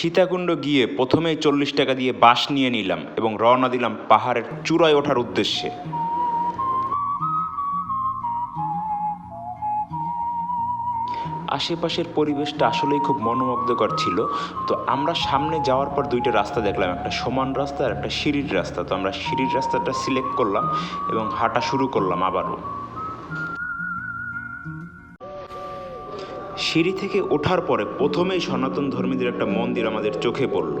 সীতাকুণ্ড গিয়ে প্রথমেই চল্লিশ টাকা দিয়ে বাস নিয়ে নিলাম এবং রওনা দিলাম পাহাড়ের চূড়ায় ওঠার উদ্দেশ্যে। আশেপাশের পরিবেশটা আসলেই খুব মনোমুগ্ধকর ছিল। তো আমরা সামনে যাওয়ার পর দুইটা রাস্তা দেখলাম, একটা সমান রাস্তা আর একটা সিঁড়ির রাস্তা। তো আমরা সিঁড়ির রাস্তাটা সিলেক্ট করলাম এবং হাঁটা শুরু করলাম আবারও। সিঁড়ি থেকে ওঠার পরে প্রথমেই সনাতন ধর্মীদের একটা মন্দির আমাদের চোখে পড়ল।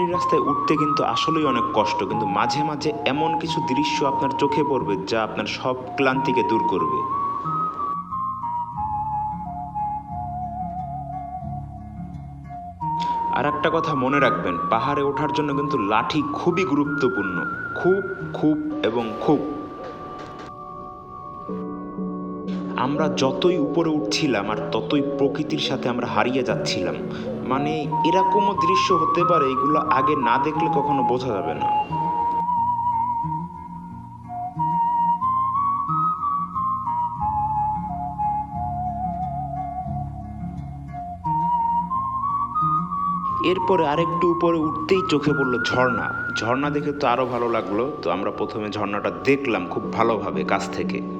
পাহাড়ি রাস্তায় উঠতে কিন্তু আসলেই অনেক কষ্ট, কিন্তু মাঝে মাঝে এমন কিছু দৃশ্য আপনার চোখে পড়বে যা আপনার সব ক্লান্তিকে দূর করবে। আর একটা কথা মনে রাখবেন, পাহাড়ে ওঠার জন্য কিন্তু লাঠি খুবই গুরুত্বপূর্ণ। খুব খুব এবং খুব। আমরা যতই উপরে উঠছিলাম আর ততই প্রকৃতির সাথে আমরা হারিয়ে যাচ্ছিলাম। মানে এরকমও দৃশ্য হতে পারে, এগুলো আগে না দেখলে কখনো বোঝা যাবে না। এরপরে আরেকটু উপরে উঠতেই চোখে পড়ল ঝর্ণা। ঝর্ণা দেখে তো আরও ভালো লাগল। তো আমরা প্রথমে ঝর্ণাটা দেখলাম খুব ভালোভাবে কাছ থেকে।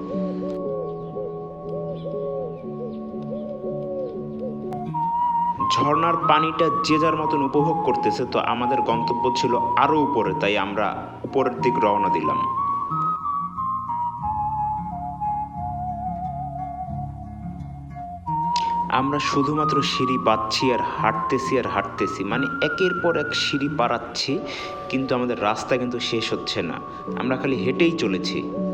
ঝর্ণার পানিটা যে যার মতন উপভোগ করতেছে, তো আমাদের গন্তব্য ছিল আরও উপরে, তাই আমরা উপরের দিক রওনা দিলাম। আমরা শুধুমাত্র সিঁড়ি পাচ্ছি আর হাঁটতেছি আর হাঁটতেছি মানে একের পর এক সিঁড়ি পাড়াচ্ছি কিন্তু আমাদের রাস্তা কিন্তু শেষ হচ্ছে না। আমরা খালি হেঁটেই চলেছি।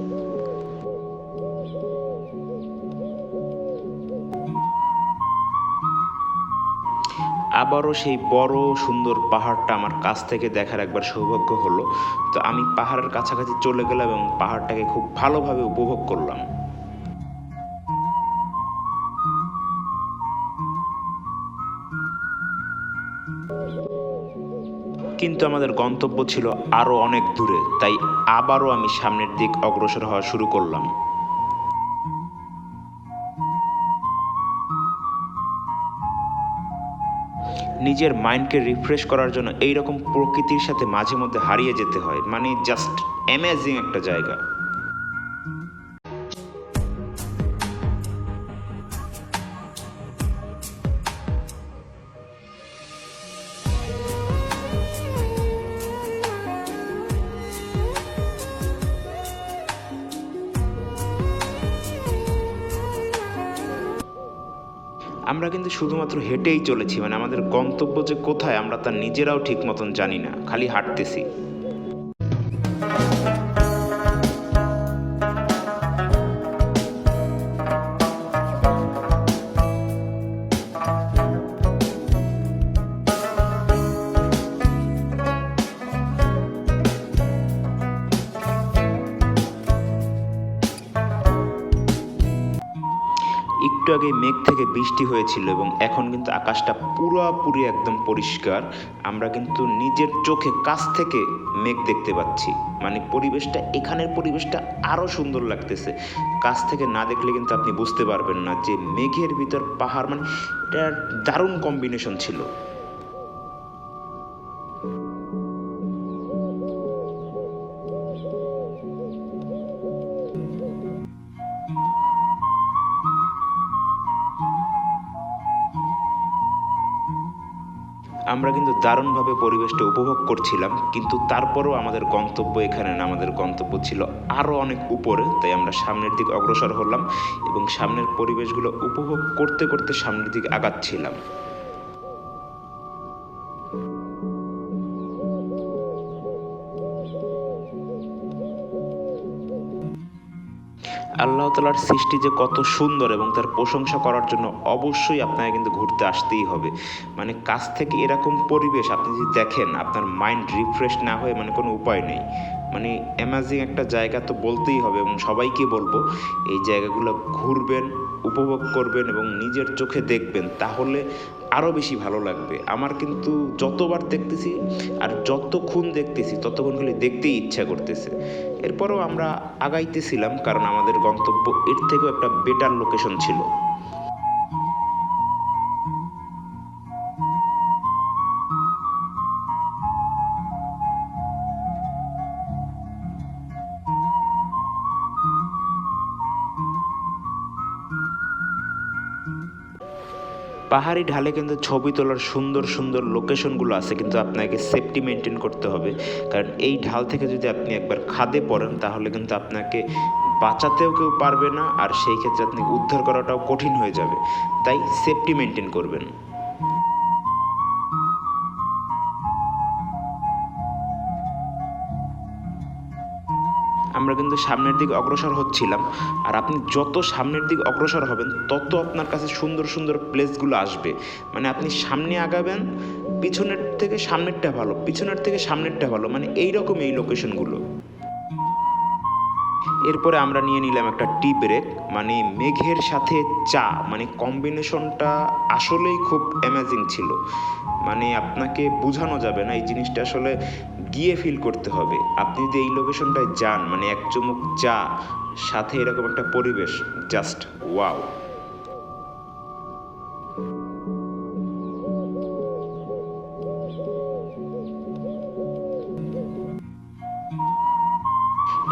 আবারও সেই বড় সুন্দর পাহাড়টা আমার কাছ থেকে দেখার একবার সৌভাগ্য হলো। তো আমি পাহাড়ের কাছাকাছি চলে গেলাম এবং পাহাড়টাকে খুব ভালোভাবে উপভোগ করলাম। কিন্তু আমাদের গন্তব্য ছিল আরও অনেক দূরে, তাই আবারও আমি সামনের দিক অগ্রসর হওয়া শুরু করলাম। নিজের মাইন্ডকে রিফ্রেশ করার জন্য এইরকম প্রকৃতির সাথে মাঝে মধ্যে হারিয়ে যেতে হয়। মানে জাস্ট অ্যামেজিং একটা জায়গা। আমরা কিন্তু শুধুমাত্র হেঁটেই চলেছি মানে আমাদের গন্তব্য যে কোথায় আমরা তা নিজেরাও ঠিক মতন জানি না, খালি হাঁটতেছি। একটু আগে মেঘ থেকে বৃষ্টি হয়েছিল এবং এখন কিন্তু আকাশটা পুরোপুরি একদম পরিষ্কার। আমরা কিন্তু নিজের চোখে কাছ থেকে মেঘ দেখতে পাচ্ছি। মানে পরিবেশটা, এখানের পরিবেশটা আরও সুন্দর লাগতেছে। কাছ থেকে না দেখলে কিন্তু আপনি বুঝতে পারবেন না যে মেঘের ভিতর পাহাড় মানে এটা দারুণ কম্বিনেশন ছিল। আমরা কিন্তু দারুণভাবে পরিবেশটা উপভোগ করছিলাম, কিন্তু তারপরেও আমাদের গন্তব্য এখানে না, আমাদের গন্তব্য ছিল আরও অনেক উপরে, তাই আমরা সামনের দিকে অগ্রসর হলাম এবং সামনের পরিবেশগুলো উপভোগ করতে করতে সামনের দিকে আগাচ্ছিলাম। আল্লাহ তালার সৃষ্টি যে কত সুন্দর এবং তার প্রশংসা করার জন্য অবশ্যই আপনাকে কিন্তু ঘুরতে আসতেই হবে। মানে কাছ থেকে এরকম পরিবেশ আপনি যদি দেখেন, আপনার মাইন্ড রিফ্রেশ না হয়ে মানে কোনো উপায় নেই। মানে অ্যামাজিং একটা জায়গা তো বলতেই হবে এবং সবাইকে বলব, এই জায়গাগুলো ঘুরবেন, উপভোগ করবেন এবং নিজের চোখে দেখবেন। তাহলে আরও বেশি ভালো লাগবে। আমার কিন্তু যতবার দেখতেছি আর যতক্ষণ দেখতেছি, ততক্ষণ খালি দেখতেই ইচ্ছা করতেছে। এরপরও আমরা আগাইতেছিলাম কারণ আমাদের গন্তব্য এর থেকেও একটা বেটার লোকেশন ছিল। পাহাড়ি ঢালে কিন্তু ছবি তোলার সুন্দর সুন্দর লোকেশনগুলো আছে, কিন্তু আপনাকে সেফটি মেনটেন করতে হবে। কারণ এই ঢাল থেকে যদি আপনি একবার খাদে পড়েন, তাহলে কিন্তু আপনাকে বাঁচাতেও কেউ পারবে না, আর সেই ক্ষেত্রে আপনি উদ্ধার করাটাও কঠিন হয়ে যাবে। তাই সেফটি মেনটেন করবেন। কিন্তু সামনের দিকে অগ্রসর হচ্ছিলাম। আর আপনি যত সামনের দিকে অগ্রসর হবেন, তত আপনার কাছে সুন্দর সুন্দর প্লেসগুলো আসবে। মানে আপনি সামনে আগাবেন, পিছনের থেকে সামনেরটা ভালো, পিছনের থেকে সামনেরটা ভালো মানে এই রকম এই লোকেশনগুলো এরপরে আমরা নিয়ে নিলাম একটা টি ব্রেক মানে মেঘের সাথে চা মানে কম্বিনেশনটা আসলেই খুব অ্যামেজিং ছিল। মানে আপনাকে বোঝানো যাবে না, এই জিনিসটা আসলে গিয়ে ফিল করতে হবে। আপনি যদি এই লোকেশনটায় যান মানে এক চুমুক চা, সাথে এরকম একটা পরিবেশ জাস্ট ওয়াও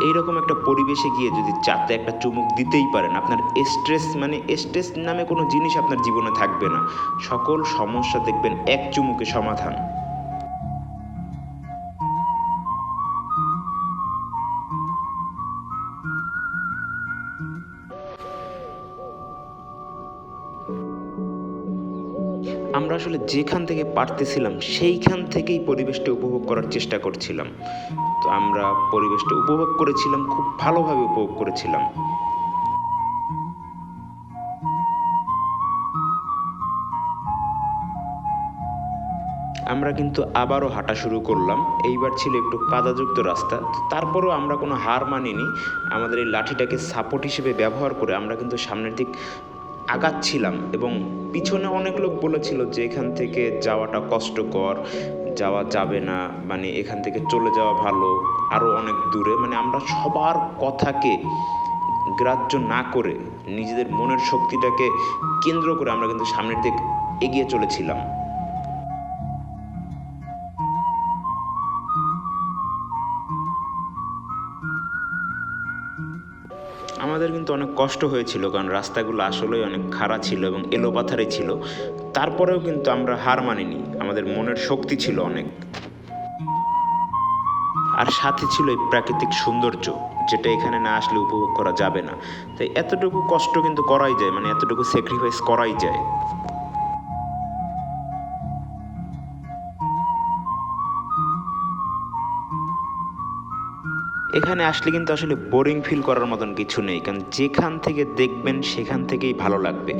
এইরকম একটা পরিবেশে গিয়ে যদি চাতে একটা চুমুক দিতেই পারেন, আপনার স্ট্রেস মানে স্ট্রেস নামে কোনো জিনিস আপনার জীবনে থাকবে না। সকল সমস্যা দেখবেন এক চুমুকে সমাধান। আসলে যেখান থেকে পারতেছিলাম, সেইখান থেকেই পরিবেশটা উপভোগ করার চেষ্টা করছিলাম। তো আমরা পরিবেশটা উপভোগ করেছিলাম, খুব ভালোভাবে উপভোগ করেছিলাম। আমরা কিন্তু আবারও হাঁটা শুরু করলাম। এইবার ছিল একটু কাদাযুক্ত রাস্তা। তারপরেও আমরা কোনো হার মানিনি। আমাদের এই লাঠিটাকে সাপোর্ট হিসেবে ব্যবহার করে আমরা কিন্তু সামনের দিক আগাচ্ছিলাম এবং পিছনে অনেক লোক বলেছিল যে এখান থেকে যাওয়াটা কষ্টকর, যাওয়া যাবে না মানে এখান থেকে চলে যাওয়া ভালো আরও অনেক দূরে। মানে আমরা সবার কথাকে গ্রাহ্য না করে নিজেদের মনের শক্তিটাকে কেন্দ্র করে আমরা কিন্তু সামনের দিকে এগিয়ে চলেছিলাম। কিন্তু অনেক কষ্ট হয়েছিল, কারণ রাস্তাগুলো আসলেই অনেক খাড়া ছিল এবং এলোপাথারে ছিল। তারপরেও কিন্তু আমরা হার মানিনি, আমাদের মনের শক্তি ছিল অনেক। আর সাথে ছিল এই প্রাকৃতিক সৌন্দর্য, যেটা এখানে না আসলে উপভোগ করা যাবে না। তাই এতটুকু কষ্ট কিন্তু করাই যায় মানে এতটুকু স্যাক্রিফাইস করাই যায়। এখানে আসলে কিন্তু আসলে বোরিং ফিল করার মতন কিছু নেই। কারণ যেখান থেকে দেখবেন সেখান থেকেই ভালো লাগবে।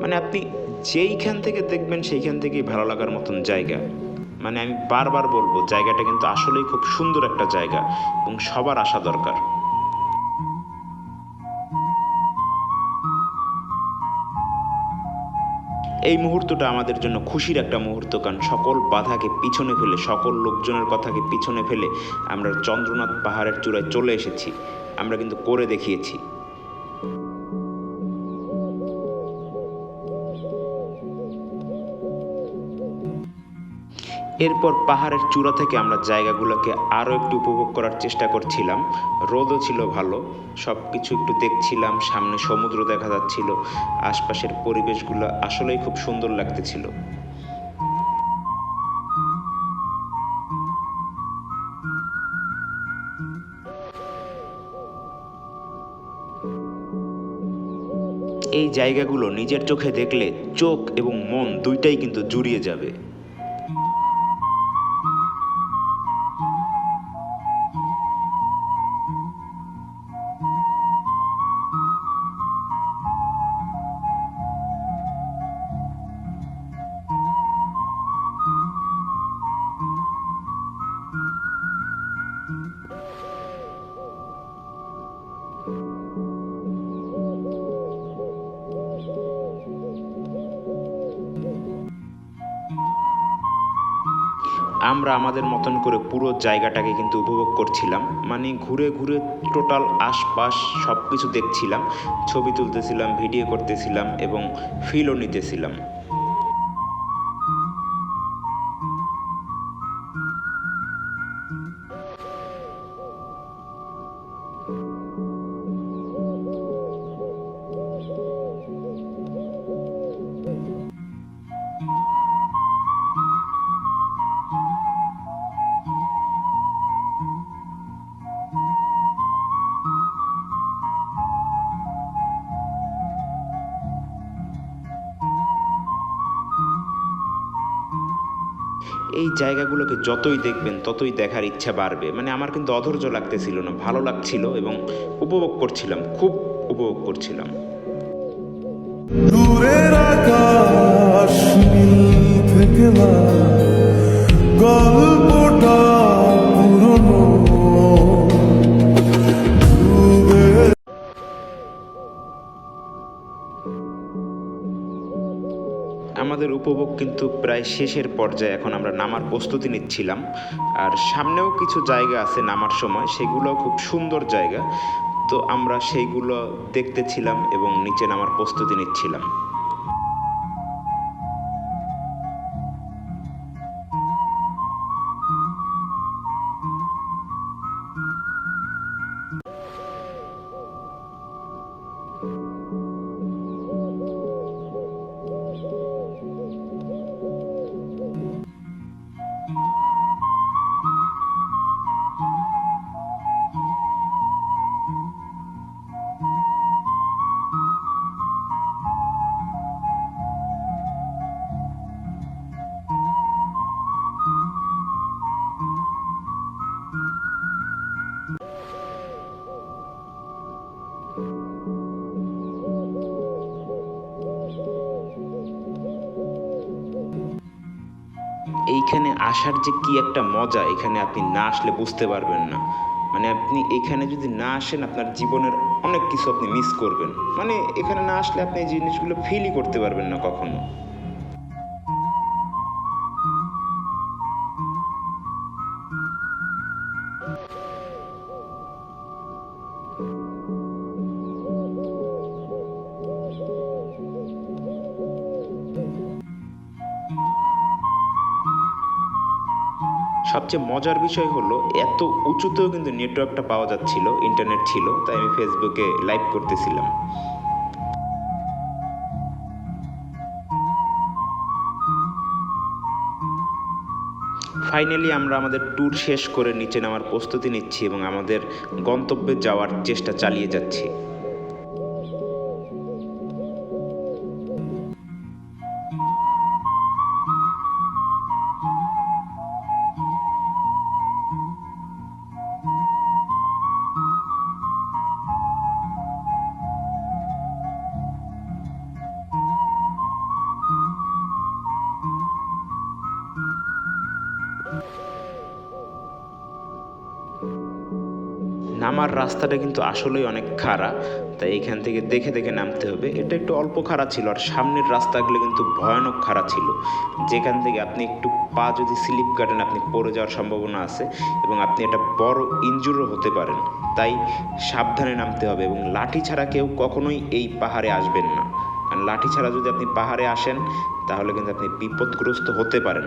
মানে আপনি যেইখান থেকে দেখবেন সেইখান থেকেই ভালো লাগার মতন জায়গা। মানে আমি বারবার বলব, জায়গাটা কিন্তু আসলেই খুব সুন্দর একটা জায়গা এবং সবার আসা দরকার। এই মুহূর্তটা আমাদের জন্য খুশির একটা মুহূর্ত, কারণ সকল বাধাকে পিছনে ফেলে, সকল লোকজনের কথাকে পিছনে ফেলে আমরা চন্দ্রনাথ পাহাড়ের চূড়ায় চলে এসেছি। আমরা কিন্তু করে দেখিয়েছি। এরপর পাহাড়ের চূড়া থেকে আমরা জায়গাগুলোকে আরও একটু উপভোগ করার চেষ্টা করছিলাম। রোদও ছিল ভালো সব কিছু একটু দেখছিলাম, সামনে সমুদ্র দেখা যাচ্ছিল, আশপাশের পরিবেশগুলো আসলেই খুব সুন্দর লাগতেছিল। এই জায়গাগুলো নিজের চোখে দেখলে চোখ এবং মন দুইটাই কিন্তু জুড়িয়ে যাবে। আমরা আমাদের মতন করে পুরো জায়গাটাকে কিন্তু উপভোগ করছিলাম। মানে ঘুরে ঘুরে টোটাল আশপাশ সব কিছু দেখছিলাম। ছবি তুলতেছিলাম ভিডিও করতেছিলাম এবং ফিলও নিতেছিলাম। এই জায়গাগুলোকে যতই দেখবেন ততই দেখার ইচ্ছা বাড়বে। মানে আমার কিন্তু অধৈর্য লাগতেছিল না ভালো লাগছিল এবং উপভোগ করছিলাম খুব উপভোগ করছিলাম। লাল, কিন্তু প্রায় শেষের পর্যায়ে এখন আমরা নামার প্রস্তুতি নিচ্ছিলাম। আর সামনেও কিছু জায়গা আছে নামার সময় সেগুলো খুব সুন্দর জায়গা। তো আমরা সেইগুলো দেখতেছিলাম এবং নিচে নামার প্রস্তুতি নিচ্ছিলাম। এইখানে আসার যে কি একটা মজা, এখানে আপনি না আসলে বুঝতে পারবেন না। মানে আপনি এখানে যদি না আসেন, আপনার জীবনের অনেক কিছু আপনি মিস করবেন। মানে এখানে না আসলে আপনি এই জিনিসগুলো ফিলই করতে পারবেন না কখনো। সবচেয়ে মজার বিষয় হলো, এত উঁচুতেও কিন্তু নেটওয়ার্কটা পাওয়া যাচ্ছিল ইন্টারনেট ছিল, তাই আমি ফেসবুকে লাইভ করতেছিলাম। ফাইনালি আমরা আমাদের ট্যুর শেষ করে নিচে নামার প্রস্তুতি নিচ্ছি এবং আমাদের গন্তব্যে যাওয়ার চেষ্টা চালিয়ে যাচ্ছি। নামার রাস্তাটা কিন্তু আসলেই অনেক খাড়া, তাই এখান থেকে দেখে দেখে নামতে হবে। এটা একটু অল্প খাড়া ছিল, আর সামনের রাস্তাগুলো কিন্তু ভয়ানক খাড়া ছিল। যেখান থেকে আপনি একটু পা যদি স্লিপ কাটেন, আপনি পড়ে যাওয়ার সম্ভাবনা আছে এবং আপনি একটা বড় ইনজুরও হতে পারেন। তাই সাবধানে নামতে হবে এবং লাঠি ছাড়া কেউ কখনোই এই পাহাড়ে আসবেন না। কারণ লাঠি ছাড়া যদি আপনি পাহাড়ে আসেন, তাহলে কিন্তু আপনি বিপদগ্রস্ত হতে পারেন।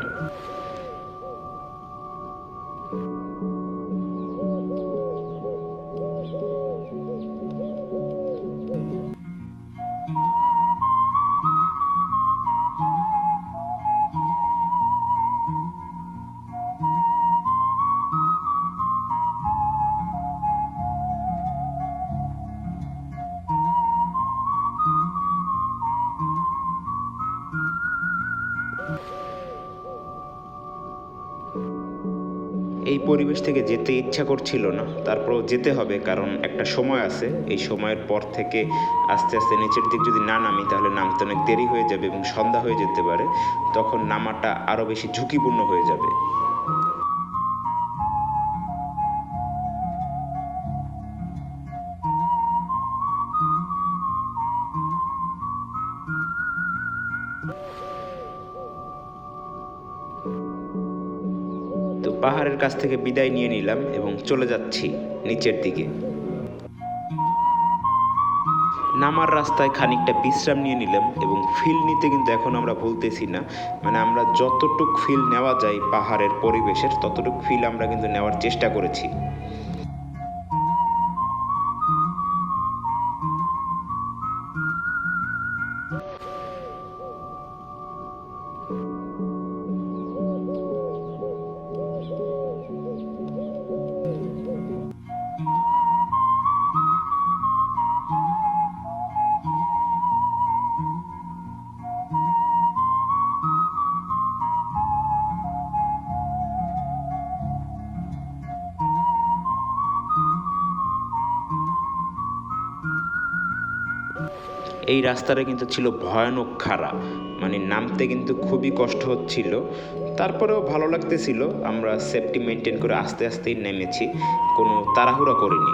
এই পরিবেশ থেকে যেতে ইচ্ছা করছিল না। তারপরও যেতে হবে, কারণ একটা সময় আছে। এই সময়ের পর থেকে আস্তে আস্তে নিচের দিক যদি না নামি, তাহলে নামতে অনেক দেরি হয়ে যাবে এবং সন্ধ্যা হয়ে যেতে পারে। তখন নামাটা আরও বেশি ঝুঁকিপূর্ণ হয়ে যাবে। পাহাড়ের কাছ থেকে বিদায় নিয়ে নিলাম এবং চলে যাচ্ছি নিচের দিকে। নামার রাস্তায় খানিকটা বিশ্রাম নিয়ে নিলাম এবং ফিল নিতে কিন্তু এখন আমরা বলতেছি না। মানে আমরা যতটুক ফিল নেওয়া যায় পাহাড়ের পরিবেশের, ততটুক ফিল আমরা কিন্তু নেওয়ার চেষ্টা করেছি। এই রাস্তাটা কিন্তু ছিল ভয়ানক খাড়া মানে নামতে কিন্তু খুবই কষ্ট হচ্ছিল। তারপরেও ভালো লাগতেছিল। আমরা সেফটি মেনটেন করে আস্তে আস্তেই নেমেছি। কোনো তাড়াহুড়া করিনি।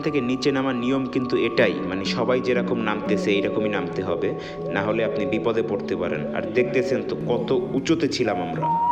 থেকে নিচে নামার নিয়ম কিন্তু এটাই। মানে সবাই যেরকম নামতেছে, এইরকমই নামতে হবে। না হলে আপনি বিপদে পড়তে পারেন। আর দেখতেছেন তো কত উঁচুতে ছিলাম আমরা।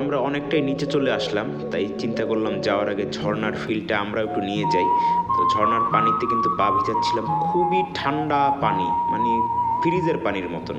আমরা অনেকটাই নিচে চলে আসলাম, তাই চিন্তা করলাম যাওয়ার আগে ঝর্নার ফিলটা আমরা একটু নিয়ে যাই। তো ঝর্নার পানিতে কিন্তু পা ভিজাচ্ছিলাম, খুবই ঠান্ডা পানি মানে ফ্রিজের পানির মতন।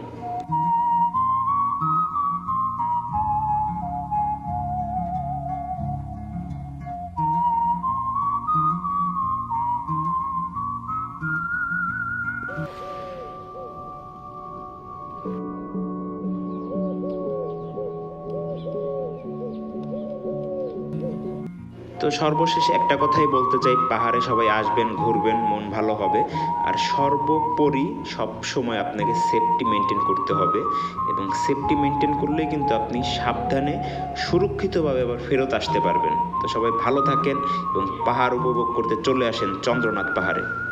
তো সর্বশেষে একটা কথাই বলতে চাই, পাহাড়ে সবাই আসবেন, ঘুরবেন, মন ভালো হবে। আর সর্বোপরি সব সময় আপনাকে সেফটি মেনটেন করতে হবে এবং সেফটি মেনটেন করলেই কিন্তু আপনি সাবধানে, সুরক্ষিতভাবে আবার ফেরত আসতে পারবেন। তো সবাই ভালো থাকেন এবং পাহাড় উপভোগ করতে চলে আসেন চন্দ্রনাথ পাহাড়ে।